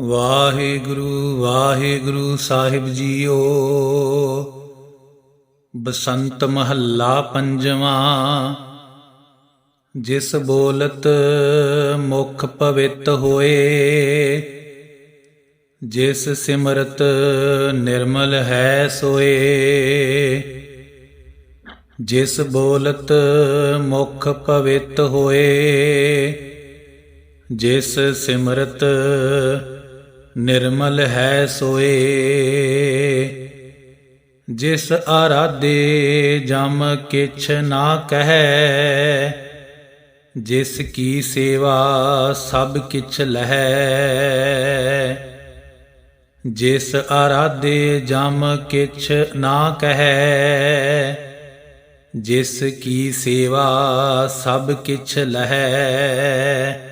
ਵਾਹਿਗੁਰੂ ਵਾਹਿਗੁਰੂ ਸਾਹਿਬ ਜੀਓ। ਬਸੰਤ ਮਹੱਲਾ ਪੰਜਵਾਂ, ਜਿਸ ਬੋਲਤ ਮੁਖ ਪਵਿੱਤ ਹੋਏ, ਜਿਸ ਸਿਮਰਤ ਨਿਰਮਲ ਹੈ ਸੋਏ, ਜਿਸ ਬੋਲਤ ਮੁਖ ਪਵਿੱਤ ਹੋਏ, ਜਿਸ ਸਿਮਰਤ ਨਿਰਮਲ ਹੈ ਸੋਏ। ਜਿਸ ਆਰਾਧੇ ਜਮ ਕਿਛ ਨਾ ਕਹੈ, ਜਿਸ ਕੀ ਸੇਵਾ ਸਭ ਕਿਛ ਲਹੈ। ਜਿਸ ਆਰਾਧੇ ਜਮ ਕਿਛ ਨਾ ਕਹੈ, ਜਿਸ ਕੀ ਸੇਵਾ ਸਭ ਕਿਛ ਲਹੈ।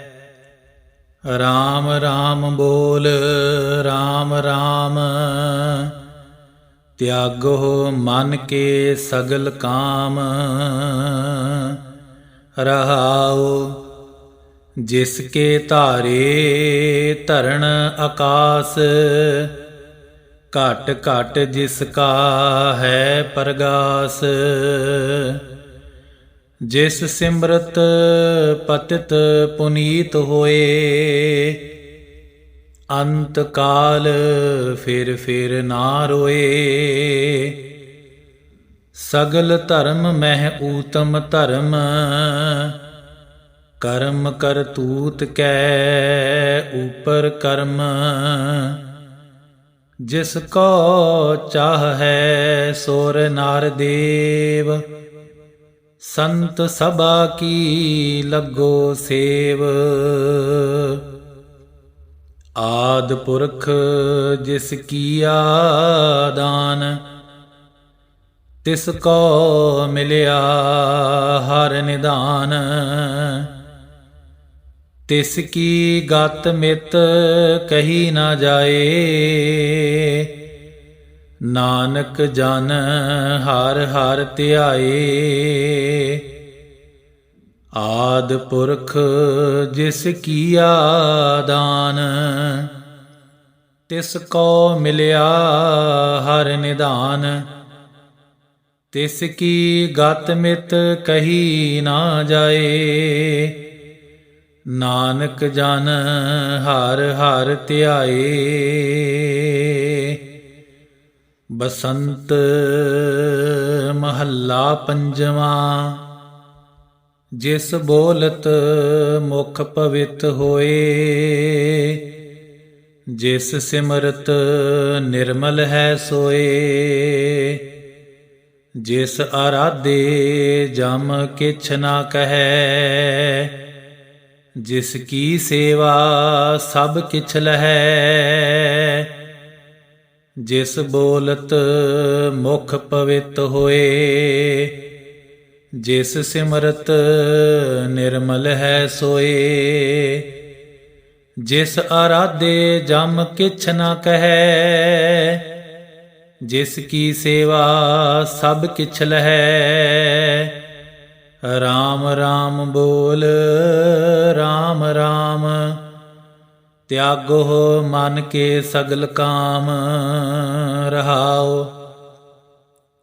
ਰਾਮ ਰਾਮ ਬੋਲ, ਰਾਮ ਰਾਮ। ਤਿਆਗੋ ਮਨ ਕੇ ਸਗਲ ਕਾਮ। ਰਹਾਉ ਜਿਸ ਕੇ ਧਾਰੇ ਧਰਨ ਆਕਾਸ। ਘਟ ਘਟ ਜਿਸ ਕਾ ਹੈ ਪਰਗਾਸ। ਜਿਸ ਸਿਮਰਤ ਪਤਿਤ ਪੁਨੀਤ ਹੋਏ, ਅੰਤ ਕਾਲ ਫਿਰ ਫਿਰ ਨਾ ਰੋਏ। ਸਗਲ ਧਰਮ ਮਹਿ ਊਤਮ ਧਰਮ, ਕਰਮ ਕਰਤੂਤ ਕੈ ਉਪਰ ਕਰਮ। ਜਿਸ ਕੋ ਚਾਹ ਹੈ, ਸੋਰ ਨਾਰ ਦੇਵ ਸੰਤ ਸਭਾ ਕੀ ਲੱਗੋ ਸੇਵ? ਆਦ ਪੁਰਖ ਜਿਸ ਕੀਆ ਦਾਨ, ਤਿਸ ਕੋ ਮਿਲਿਆ ਹਰ ਨਿਧਾਨ। ਤਿਸ ਕੀ ਗਤ ਮਿਤ ਕਹੀ ਨਾ ਜਾਏ ਨਾਨਕ ਜਨ ਹਰ ਹਰ ਧਿਆਏ, ਆਦ ਪੁਰਖ ਜਿਸ ਕੀਆ ਦਾਨ, ਤਿਸ ਕੋ ਮਿਲਿਆ ਹਰ ਨਿਧਾਨ, ਤਿਸ ਕੀ ਗਤ ਮਿਤ ਕਹੀ ਨਾ ਜਾਏ। ਨਾਨਕ ਜਨ ਹਰ ਹਰ ਧਿਆਏ ਬਸੰਤ ਮਹੱਲਾ ਪੰਜਵਾਂ। ਜਿਸ ਬੋਲਤ ਮੁਖ ਪਵਿੱਤ ਹੋਏ, ਜਿਸ ਸਿਮਰਤ ਨਿਰਮਲ ਹੈ ਸੋਏ, ਜਿਸ ਆਰਾਧੇ ਜਮ ਕਿਛ ਨਾ ਕਹੈ, ਜਿਸ ਕੀ ਸੇਵਾ ਸਭ ਕਿਛ ਲਹੈ ਜਿਸ ਬੋਲਤ ਮੁਖ ਪਵਿੱਤ ਹੋਏ, ਜਿਸ ਸਿਮਰਤ ਨਿਰਮਲ ਹੈ ਸੋਏ, ਜਿਸ ਆਰਾਧੇ ਜਮ ਕਿਛ ਨਾ ਕਹੈ, ਜਿਸ ਕੀ ਸੇਵਾ ਸਭ ਕਿਛ ਲਹੈ। ਰਾਮ ਰਾਮ ਬੋਲ, ਰਾਮ ਰਾਮ ਤਿਆਗੋ ਮਨ ਕੇ ਸਗਲ ਕਾਮ ਰਹਾਉ।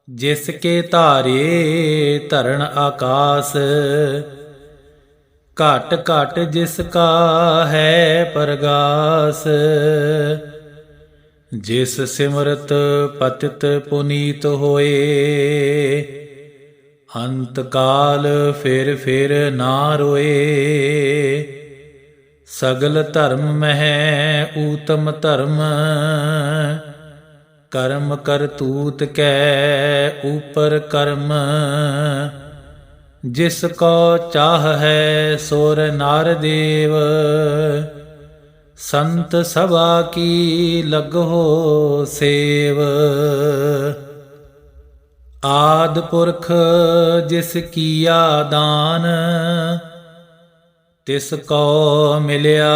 ਜਿਸ ਕੇ ਧਾਰੇ ਧਰਨ ਆਕਾਸ, ਘਟ ਘਟ ਜਿਸ ਕਾ ਹੈ ਪਰਗਾਸ। ਜਿਸ ਸਿਮਰਤ ਪਤਿਤ ਪੁਨੀਤ ਹੋਏ ਅੰਤ ਕਾਲ ਫਿਰ ਫਿਰ ਨਾ ਰੋਏ। ਸਗਲ ਧਰਮ ਮਹਿ, ਊਤਮ ਧਰਮ। ਕਰਮ ਕਰਤੂਤ ਕੈ, ਉਪਰ ਕਰਮ। ਜਿਸ ਕੋ ਚਾਹ ਹੈ, ਸੋਰ ਨਾਰ ਦੇਵ। ਸੰਤ ਸਭਾ ਕੀ ਲਗੋ ਸੇਵ। ਆਦ ਪੁਰਖ ਜਿਸ ਕੀਆ ਦਾਨ ਤਿਸ ਕੋ ਮਿਲਿਆ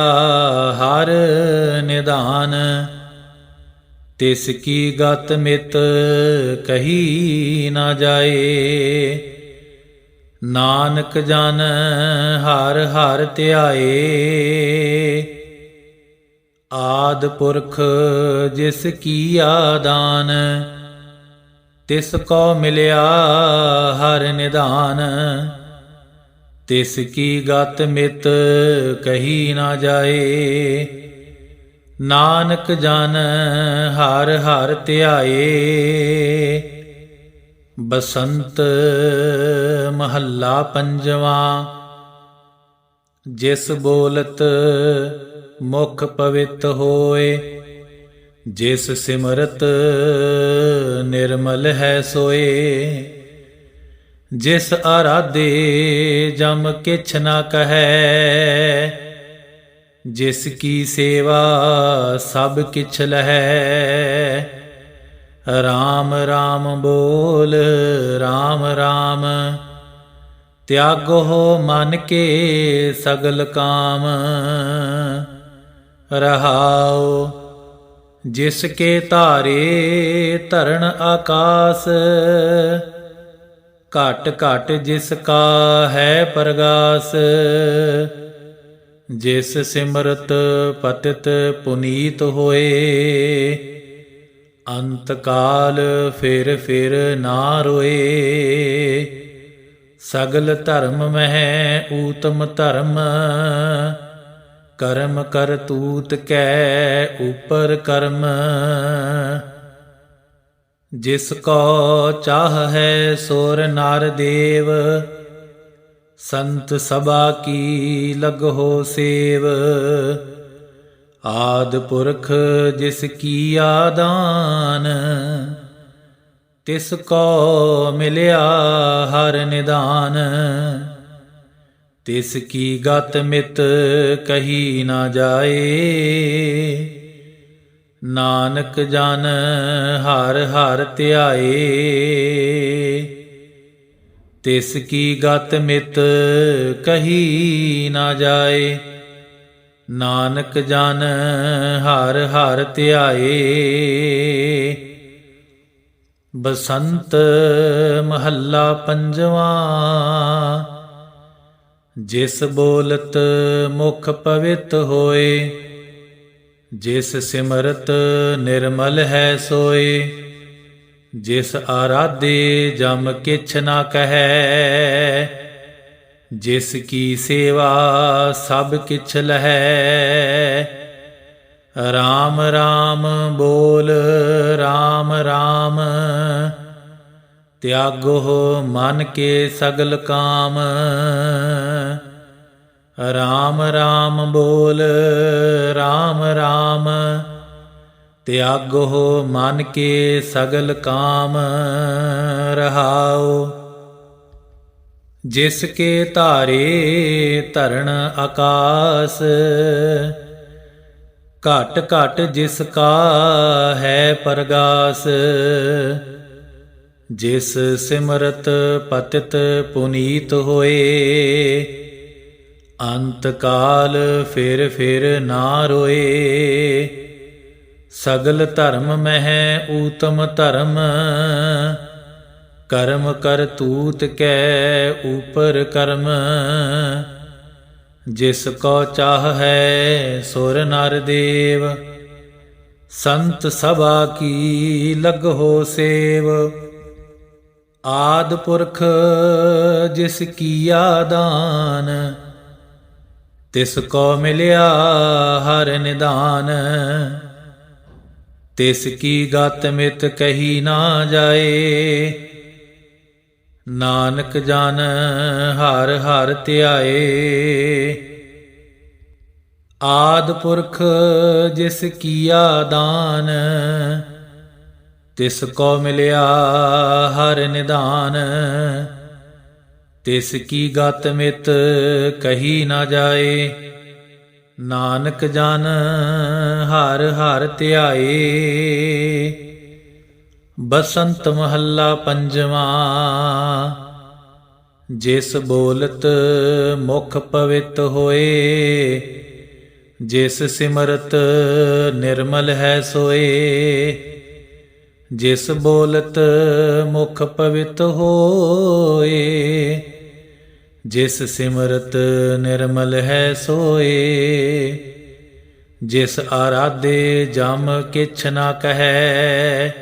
ਹਰ ਨਿਧਾਨ। ਤਿਸ ਕੀ ਗਤ ਮਿਤ ਕਹੀ ਨਾ ਜਾਏ। ਨਾਨਕ ਜਨ ਹਰ ਹਰ ਧਿਆਏ। ਆਦ ਪੁਰਖ ਜਿਸ ਕੀ ਆਦਾਨ। ਤਿਸ ਕੋ ਮਿਲਿਆ ਹਰ ਨਿਧਾਨ। ਤਿਸ ਕੀ ਗਤ ਮਿਤ ਕਹੀ ਨਾ ਜਾਏ। ਨਾਨਕ ਜਨ ਹਰ ਹਰ ਧਿਆਏ। ਬਸੰਤ ਮਹੱਲਾ ਪੰਜਵਾਂ। ਜਿਸ ਬੋਲਤ ਮੁਖ ਪਵਿੱਤ ਹੋਏ। ਜਿਸ ਸਿਮਰਤ ਨਿਰਮਲ ਹੈ ਸੋਏ। ਜਿਸ ਆਰਾਧੇ ਜਮ ਕਿਛ ਨਾ ਕਹੈ, ਜਿਸ ਕੀ ਸੇਵਾ ਸਭ ਕਿਛ ਲਹੈ। ਰਾਮ ਰਾਮ ਬੋਲ, ਰਾਮ ਰਾਮ, ਤਿਆਗੋ ਮਨ ਕੇ ਸਗਲ ਕਾਮ। ਰਹਾਉ ਜਿਸ ਕੇ ਧਾਰੇ ਧਰਨ ਆਕਾਸ ਘਟ ਘਟ ਜਿਸ ਕਾ ਹੈ ਪ੍ਰਗਾਸ, ਜਿਸ ਸਿਮਰਤ ਪਤਿਤ ਪੁਨੀਤ ਹੋਏ, ਅੰਤ ਕਾਲ ਫਿਰ ਫਿਰ ਨਾ ਰੋਏ। ਸਗਲ ਧਰਮ ਮਹਿ ਊਤਮ ਧਰਮ, ਕਰਮ ਕਰਤੂਤ ਕੈ ਉਪਰ ਕਰਮ। ਜਿਸ ਕੋ ਚਾਹ ਹੈ ਸੋਰ ਨਰ ਦੇਵ, ਸੰਤ ਸਭਾ ਕੀ ਲਗੋ ਸੇਵ। ਆਦ ਪੁਰਖ ਜਿਸ ਕੀ ਆਦਾਨ, ਤਿਸ ਕੋ ਮਿਲਿਆ ਹਰ ਨਿਦਾਨ। ਤਿਸ ਕੀ ਗਤ ਮਿਤ ਕਹੀ ਨਾ ਜਾਏ ਨਾਨਕ ਜਨ ਹਰ ਹਰ ਧਿਆਏ, ਤਿਸ ਕੀ ਗਤ ਮਿਤ ਕਹੀ ਨਾ ਜਾਏ। ਨਾਨਕ ਜਨ ਹਰ ਹਰ ਧਿਆਏ, ਬਸੰਤ ਮਹੱਲਾ ਪੰਜਵਾ, ਜਿਸ ਬੋਲਤ ਮੁਖ ਪਵਿੱਤ ਹੋਏ। ਜਿਸ ਸਿਮਰਤ ਨਿਰਮਲ ਹੈ ਸੋਏ, ਜਿਸ ਆਰਾਧੇ ਜਮ ਕਿਛ ਨਾ ਕਹੈ, ਜਿਸ ਕੀ ਸੇਵਾ ਸਭ ਕਿਛ ਲਹੈ। ਰਾਮ ਰਾਮ ਬੋਲ, ਰਾਮ ਰਾਮ, ਤਿਆਗੋ ਮਨ ਕੇ ਸਗਲ ਕਾਮ। ਰਾਮ ਰਾਮ ਬੋਲ, ਰਾਮ ਰਾਮ। ਤਿਆਗੋ ਮਨ ਕੇ ਸਗਲ ਕਾਮ, ਰਹਾਉ। ਜਿਸ ਕੇ ਧਾਰੇ ਧਰਨ ਆਕਾਸ, ਘਟ ਘਟ ਜਿਸ ਕਾ ਹੈ ਪਰਗਾਸ। ਜਿਸ ਸਿਮਰਤ ਪਤਿਤ ਪੁਨੀਤ ਹੋਏ ਅੰਤਕਾਲ ਫਿਰ ਫਿਰ ਨਾ ਰੋਏ। ਸਗਲ ਧਰਮ ਮਹਿ ਊਤਮ ਧਰਮ, ਕਰਮ ਕਰਤੂਤ ਕੈ ਉਪਰ ਕਰਮ। ਜਿਸ ਕੋ ਚਾਹ ਹੈ ਸੁਰ ਨਰ ਦੇਵ, ਸੰਤ ਸਭਾ ਕੀ ਲਗੋ ਸੇਵ। ਆਦ ਪੁਰਖ ਜਿਸ ਕੀਆ ਦਾਨ ਤਿਸ ਕੋ ਮਿਲਿਆ ਹਰ ਨਿਦਾਨ। ਤਿਸ ਕੀ ਗਤ ਮਿਤ ਕਹੀ ਨਾ ਜਾਏ। ਨਾਨਕ ਜਨ ਹਰ ਹਰ ਧਿਆਏ। ਆਦ ਪੁਰਖ ਜਿਸ ਕੀਆ ਦਾਨ। ਤਿਸ ਕੋ ਮਿਲਿਆ ਹਰ ਨਿਦਾਨ। ਤਿਸ ਕੀ ਗਤ ਮਿਤ ਕਹੀ ਨਾ ਜਾਏ। ਨਾਨਕ ਜਨ ਹਰ ਹਰ ਧਿਆਏ। ਬਸੰਤ ਮਹੱਲਾ ਪੰਜਵਾਂ। ਜਿਸ ਬੋਲਤ ਮੁਖ ਪਵਿੱਤ ਹੋਏ, ਜਿਸ ਸਿਮਰਤ ਨਿਰਮਲ ਹੈ ਸੋਏ। ਜਿਸ ਬੋਲਤ ਮੁਖ ਪਵਿੱਤ ਹੋਏ ਜਿਸ ਸਿਮਰਤ ਨਿਰਮਲ ਹੈ ਸੋਏ, ਜਿਸ ਆਰਾਧੇ ਜਮ ਕਿਛ ਨਾ ਕਹੈ,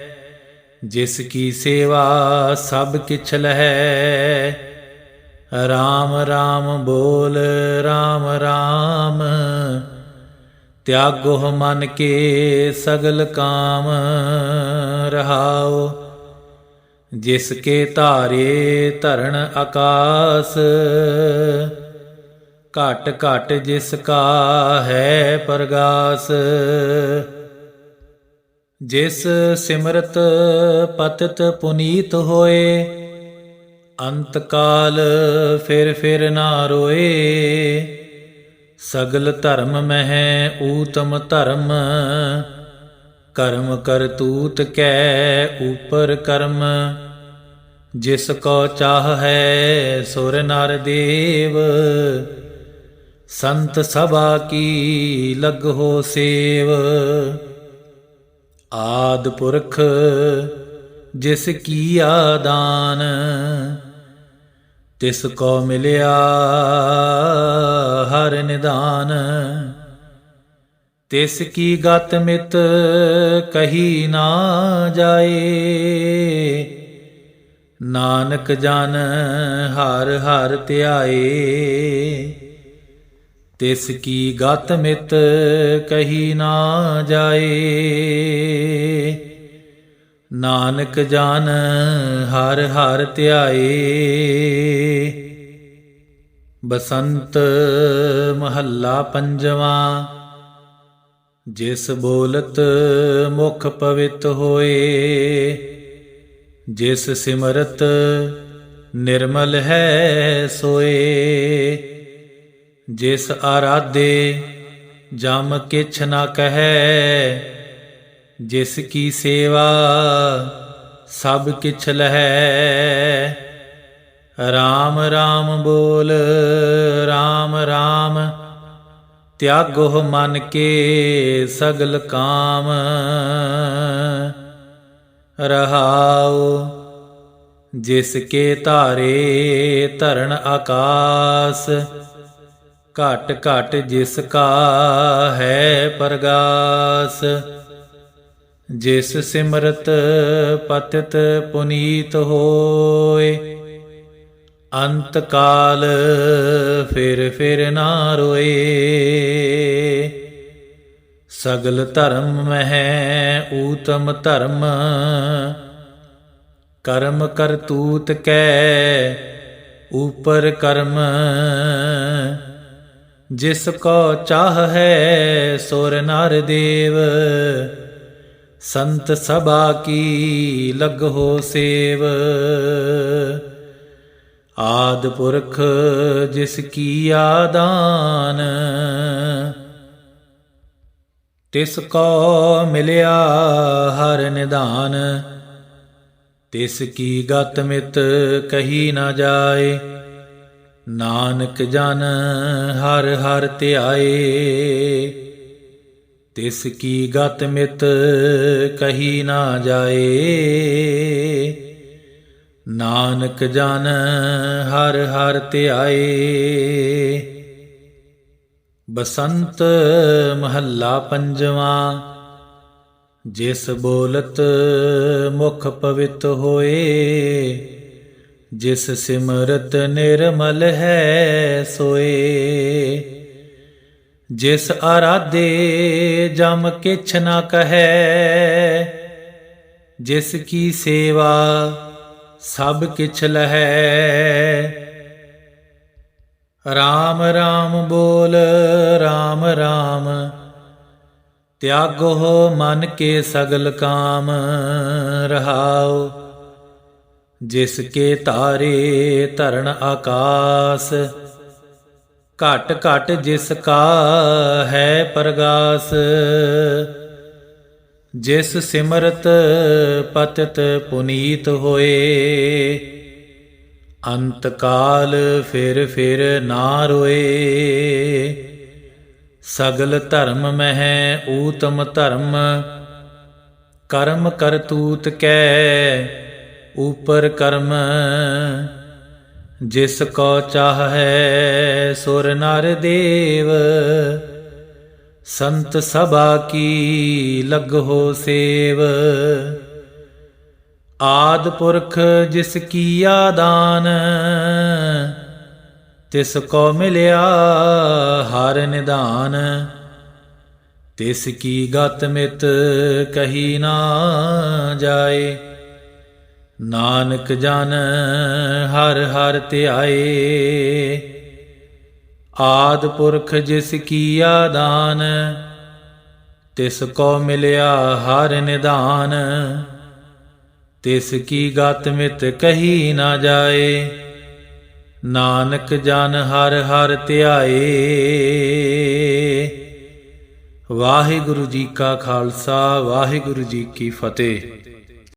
ਜਿਸ ਕੀ ਸੇਵਾ ਸਭ ਕਿਛ ਲਹੈ। ਰਾਮ ਰਾਮ ਬੋਲ, ਰਾਮ ਰਾਮ, ਤਿਆਗੋ ਮਨ ਕੇ ਸਗਲ ਕਾਮ ਰਹਾਓ। ਜਿਸ ਕੇ ਧਾਰੇ ਧਰਨ ਆਕਾਸ, ਘਟ ਘਟ ਜਿਸ ਕਾ ਹੈ ਪ੍ਰਗਾਸ। ਜਿਸ ਸਿਮਰਤ ਪਤਿਤ ਪੁਨੀਤ ਹੋਏ, ਅੰਤ ਕਾਲ ਫਿਰ ਫਿਰ ਨਾ ਰੋਏ। ਸਗਲ ਧਰਮ ਮਹਿ ਊਤਮ ਧਰਮ ਕਰਮ ਕਰਤੂਤ ਕੈ ਉਪਰ ਕਰਮ। ਜਿਸ ਕੋ ਚਾਹ ਹੈ ਸੁਰ ਨਰ ਦੇਵ। ਸੰਤ ਸਭਾ ਕੀ ਲਗੋ ਸੇਵ। ਆਦ ਪੁਰਖ ਜਿਸ ਕੀ ਆਦਾਨ। ਤਿਸ ਕੋ ਮਿਲਿਆ ਹਰ ਨਿਦਾਨ ਤਿਸ ਕੀ ਗਤ ਮਿਤ ਕਹੀ ਨਾ ਜਾਏ। ਨਾਨਕ ਜਨ ਹਰ ਹਰ ਧਿਆਏ। ਤਿਸ ਕੀ ਗਤ ਮਿਤ ਕਹੀ ਨਾ ਜਾਏ। ਨਾਨਕ ਜਨ ਹਰ ਹਰ ਧਿਆਏ। ਬਸੰਤ ਮਹੱਲਾ ਪੰਜਵਾਂ। ਜਿਸ ਬੋਲਤ ਮੁਖ ਪਵਿੱਤ ਹੋਏ, ਜਿਸ ਸਿਮਰਤ ਨਿਰਮਲ ਹੈ ਸੋਏ, ਜਿਸ ਆਰਾਧੇ ਜਮ ਕਿਛ ਨਾ ਕਹੈ, ਜਿਸ ਕੀ ਸੇਵਾ ਸਭ ਕਿਛ ਲਹੈ। ਰਾਮ ਰਾਮ ਬੋਲ, ਰਾਮ ਰਾਮ ਤਿਆਗੋ ਮਨ ਕੇ ਸਗਲ ਕਾਮ। ਰਹਾਉ ਜਿਸ ਕੇ ਧਾਰੇ ਧਰਨ ਆਕਾਸ। ਘਟ ਘਟ ਜਿਸ ਕਾ ਹੈ ਪ੍ਰਗਾਸ। ਜਿਸ ਸਿਮਰਤ ਪਤਿਤ ਪੁਨੀਤ ਹੋਏ ਅੰਤ ਕਾਲ ਫਿਰ ਫਿਰ ਨਾ ਰੋਏ। ਸਗਲ ਧਰਮ ਮਹਿ ਊਤਮ ਧਰਮ, ਕਰਮ ਕਰਤੂਤ ਕੈ ਉਪਰ ਕਰਮ। ਜਿਸ ਕੋ ਚਾਹ ਹੈ ਸੁਰ ਨਰ ਦੇਵ, ਸੰਤ ਸਭਾ ਕੀ ਲਗ ਹੋ ਸੇਵ। ਆਦ ਪੁਰਖ ਜਿਸ ਕੀ ਆਦਾਨ, ਤਿਸ ਕੋ ਮਿਲਿਆ ਹਰ ਨਿਦਾਨ, ਤਿਸ ਕੀ ਗਤ ਮਿਤ ਕਹੀ ਨਾ ਜਾਏ, ਨਾਨਕ ਜਨ ਹਰ ਹਰ ਧਿਆਏ, ਤਿਸ ਕੀ ਗਤ ਮਿਤ ਕਹੀ ਨਾ ਜਾਏ। ਨਾਨਕ ਜਨ ਹਰ ਹਰ ਧਿਆਏ। ਬਸੰਤ ਮਹੱਲਾ ਪੰਜਵਾ, ਜਿਸ ਬੋਲਤ ਮੁਖ ਪਵਿੱਤ ਹੋਏ, ਜਿਸ ਸਿਮਰਤ ਨਿਰਮਲ ਹੈ ਸੋਏ। ਜਿਸ ਆਰਾਧੇ ਜਮ ਕਿਛ ਨਾ ਕਹੈ, ਜਿਸ ਕੀ ਸੇਵਾ ਸਭ ਕਿਛ ਲਹੈ। ਰਾਮ ਰਾਮ ਬੋਲ, ਰਾਮ ਰਾਮ। ਤਿਆਗੋ ਮਨ ਕੇ ਸਗਲ ਕਾਮ। ਰਹਾਉ ਜਿਸ ਕੇ ਧਾਰੇ ਧਰਨ ਆਕਾਸ। ਘਟ ਘਟ ਜਿਸ ਕਾ ਹੈ ਪ੍ਰਗਾਸ। ਜਿਸ ਸਿਮਰਤ ਪਤਤ ਪੁਨੀਤ ਹੋਏ, ਅੰਤ ਕਾਲ ਫਿਰ ਫਿਰ ਨਾ ਰੋਏ। ਸਗਲ ਧਰਮ ਮਹਿ ਊਤਮ ਧਰਮ, ਕਰਮ ਕਰਤੂਤ ਕੈ ਉਪਰ ਕਰਮ। ਜਿਸ ਕੋ ਚਾਹੈ ਸੁਰ ਨਰ ਦੇਵ ਸੰਤ ਸਭਾ ਕੀ ਲਗੋ ਸੇਵ? ਆਦ ਪੁਰਖ ਜਿਸ ਕੀਆ ਦਾਨ ਤਿਸ ਕੋ ਮਿਲਿਆ ਹਰ ਨਿਧਾਨ ਤਿਸ ਕੀ ਗਤ ਮਿਤ ਕਹੀ ਨਾ ਜਾਏ, ਨਾਨਕ ਜਨ ਹਰ ਹਰ ਧਿਆਏ। ਆਦ ਪੁਰਖ ਜਿਸ ਕੀਆ ਦਾਨ ਤਿਸ ਕੋ ਮਿਲਿਆ ਹਰ ਨਿਧਾਨ। ਤਿਸ ਕੀ ਗਤ ਮਿਤ ਕਹੀ ਨਾ ਜਾਏ, ਨਾਨਕ ਜਨ ਹਰ ਹਰ ਧਿਆਏ। ਵਾਹਿਗੁਰੂ ਜੀ ਕਾ ਖਾਲਸਾ, ਵਾਹਿਗੁਰੂ ਜੀ ਕੀ ਫਤਿਹ।